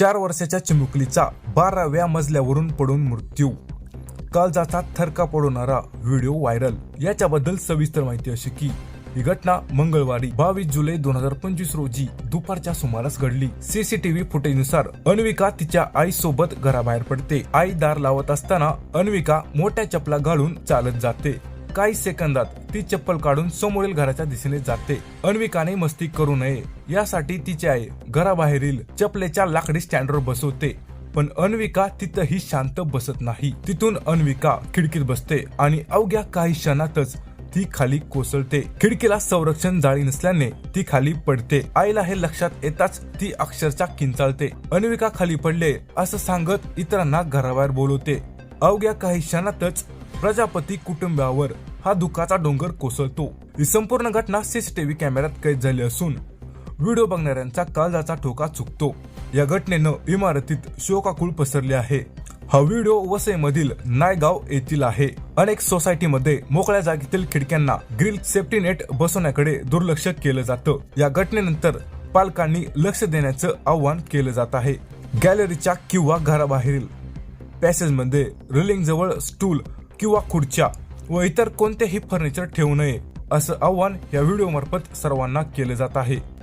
चार वर्षाच्या चिमुकलीचा बाराव्या मजल्यावरून पडून मृत्यू. काळजाचा थरका पडवणारा व्हिडिओ व्हायरल. याच्याबद्दल सविस्तर माहिती अशी की ही घटना मंगळवारी बावीस जुलै दोन हजार पंचवीस रोजी दुपारच्या सुमारास घडली. सीसीटीव्ही फुटेजनुसार अन्विका तिच्या आईसोबत घराबाहेर पडते. आई दार लावत असताना अन्विका मोठ्या चपला घालून चालत जाते. काही सेकंदात ती चप्पल काढून समोरील घराच्या दिशेने जाते. अन्विकाने मस्ती करू नये. यासाठी तिची आई घराबाहेरील चपलेच्या लाकडी स्टँडवर बसवते. पण अन्विका तिथंही शांत बसत नाही. तिथून अन्विका खिडकीत बसते आणि अवघ्या काही क्षणातच ती खाली कोसळते. खिडकीला संरक्षण जाळी नसल्याने ती खाली पडते. आईला हे लक्षात येताच ती अक्षरशः किंचाळते. अन्विका खाली पडले असं सांगत इतरांना घराबाहेर बोलवते. अवघ्या काही क्षणातच प्रजापती कुटुंबावर हा दुःखाचा डोंगर कोसळतो. ही संपूर्ण घटना सीसीटीव्ही कॅमेऱ्यात कैद झाली असून व्हिडिओ बघणाऱ्यांचा काळजाचा ठोका चुकतो. या घटनेनं इमारतीत शोकाकुळ पसरले आहे. हा व्हिडिओ वसईमधील नायगाव येथील आहे. अनेक सोसायटीमध्ये मोकळ्या जागेतील खिडक्यांना ग्रिल सेफ्टी नेट बसवण्याकडे दुर्लक्ष केलं जातं. या घटनेनंतर पालकांनी लक्ष देण्याचं आवाहन केलं जात आहे. गॅलरीच्या किंवा घराबाहेरील पॅसेजमध्ये रिलिंग जवळ स्टूल किंवा खुर्च्या व इतर कोणतेही फर्निचर ठेवू नये असं आव्हान या व्हिडिओ मार्फत सर्वांना केले जात आहे.